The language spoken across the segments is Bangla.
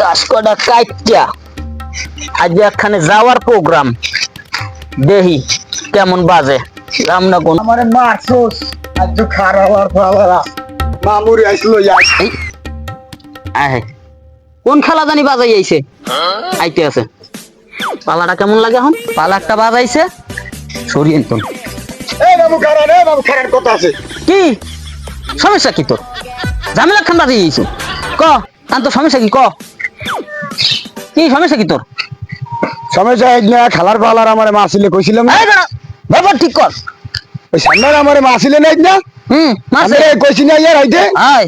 গাছ কটা কাইটা আজ একখানে যাওয়ার প্রোগ্রাম। দেহি কেমন বাজে। রামনা কোন আমারে মারছোস আজ খারাপ আর মামুরি ইয়াস আহে। কোন খেলা জানি বাজাই আইছে? আইতে আছে। পালাটা কেমন লাগে এখন? পালা একটা বাজাইছে। সরিয়ে তো এ বাবু রে বাবু কথা আছে। কি? সমস্যা কি তোর? ঝামেলা খান বাজাই আইছো। ক আন তো সমস্যা কি? ক। কি সমস্যা কি তোর? সমস্যা এক না খেলার পালার আমারে মারছিলে কইছিলাম ব্যাপার ঠিক কর। ওই সামনে আমারে না না? হুম কইছি না ইয়ার হইতে আয়।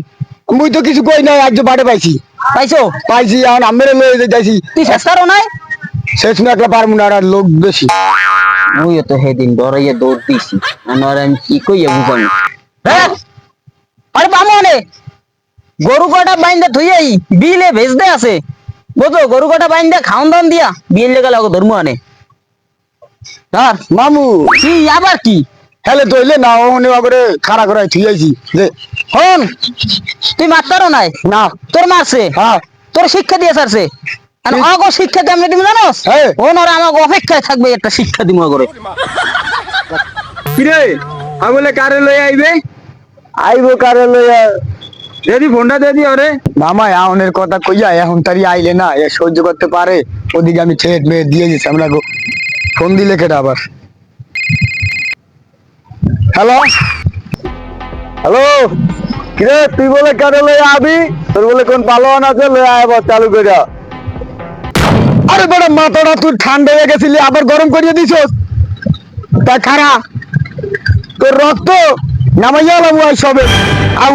মুই তো কিছু কই নাই একজন বাড়ে পাইছি। পাইছো? পাইছি এখন আমেরে লয়ে যাইছি। তুই চেষ্টারও নাই? শেষ না একটা পারমু না আর লোক বেশি। মুইও তো ডরাইয়া দৌড় দিছি আমার আমি কি কইয়া আরে বামনে! গরু কটা বাইন্দা থইয়াই বিলে ভেজ দে আছে। বুঝো গরু কটা বাইন্দা খাওন দান দিয়া। বিল লেগে লাগো ধর্ম আনে। আর মামু। কি আবার কি? হেলে তইলে না ওনে বাবরে খাড়া করে থুই আইছি। যে হন তুই মারতারও নাই। না। তোর মারছে। হ্যাঁ। তোর শিক্ষা দিয়ে সারছে আর কি? শিক্ষা দিয়ে আমি তুমি জানোস? হ্যাঁ। ওনারা আমাকে অপেক্ষায় থাকবে একটা শিক্ষা দিব করে। কিরে? আমি বলে কারে লই আইবে? আইবো কারে লই দেদি, ফোনটা দেদি ওরে। মামা এখনের কথা কইয়া এখন তারি আইলে না, এ সহ্য করতে পারে। ওদিকে আমি ছেড়ে মেয়ে দিয়ে গেছি আমরা ফোন দিলে কেটে আবার? হ্যালো হ্যালো কিরে, তুই বলে কারে লই আবি? তোর বলে কোন পালোয়ান আছে লই আইব চালু করে। আরে বড় মাথাটা তুই ঠান্ডা হয়ে গেছিলি, আবার গরম করিয়ে দিছস? তা খারা তোর রক্ত নামাইয়া লাবু আই সবে। আউ।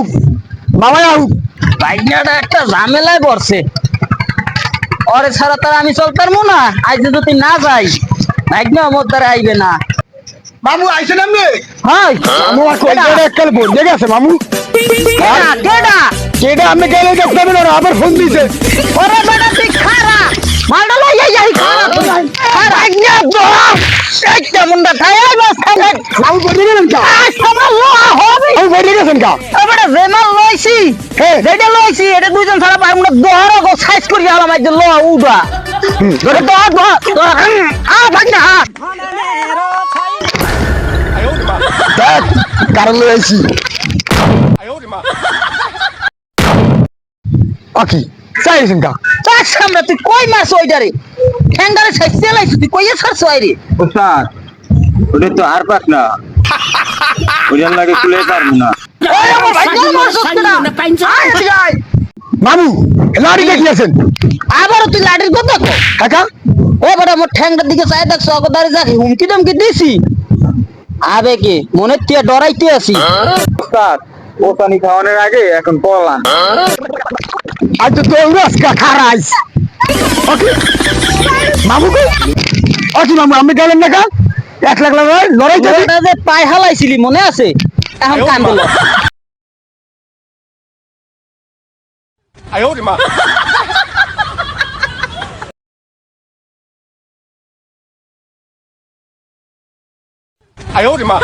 আউ বাইকটা একটা ঝামেলায় পড়ছে। ওরে ছাড়া তার আমি চলতার না। আজ যদি না যাই বাইক না আমার দ্বারা আইবে না। মামু আইছে না মে হাই মামু আর কই? করে এককাল বন্ধে গেছে মামু? কেডা? কেডা? কেডা? আমি গেলে দেখতে না আবার ফোন দিছে। ওরে বেটা তুই খারা? মালটা লই যাই যাই খারা। তুই খারা। আজ্ঞা তো। একটা মুন্ডা খাই আই বাস খাই মামু বন্ধে গেলেন কা? সবার লোয়া হবে। মামু বন্ধে গেছেন কা? এবারে যে মাল লইছি। হ্যাঁ। যেটা লইছি এটা দুইজন ছাড়া পারব না। দহর গো সাইজ করি আলাম আজ লোয়া উডা ধরে দহর দহর আ ভাগ না দেখ কারণ লই আইছি ওকে চাইছেন কা তার সামনে তুই কই মাছ ওইটারে ঠ্যাঙ্গারে সাইজ লাইছিস তুই কইয়া ছাড়ছ আইরে? স্যার ওটা তো আর পাস না। ওটার লাগে তুলে পারব না। লাড়ি আবারও তুই লাঠির কথা কাকা? এবারে আমার ঠ্যাংটার দিকে চাই দেখ সগদারি যাকে। হুমকি টমকি দিছি। আবে কি মনে তুই ডরাইতে আছি স্যার ও পানি খাওয়ানোর আগে এখন পলান। আজ তো তোর আজকে খারাইস ওকে। মামু কই? ওকে মামু আমি গেলেন না কা? এক লাখ লাখ লড়াই পায় হালাইছিলি মনে আছে? এখন কান বলো। আয় ওরে মা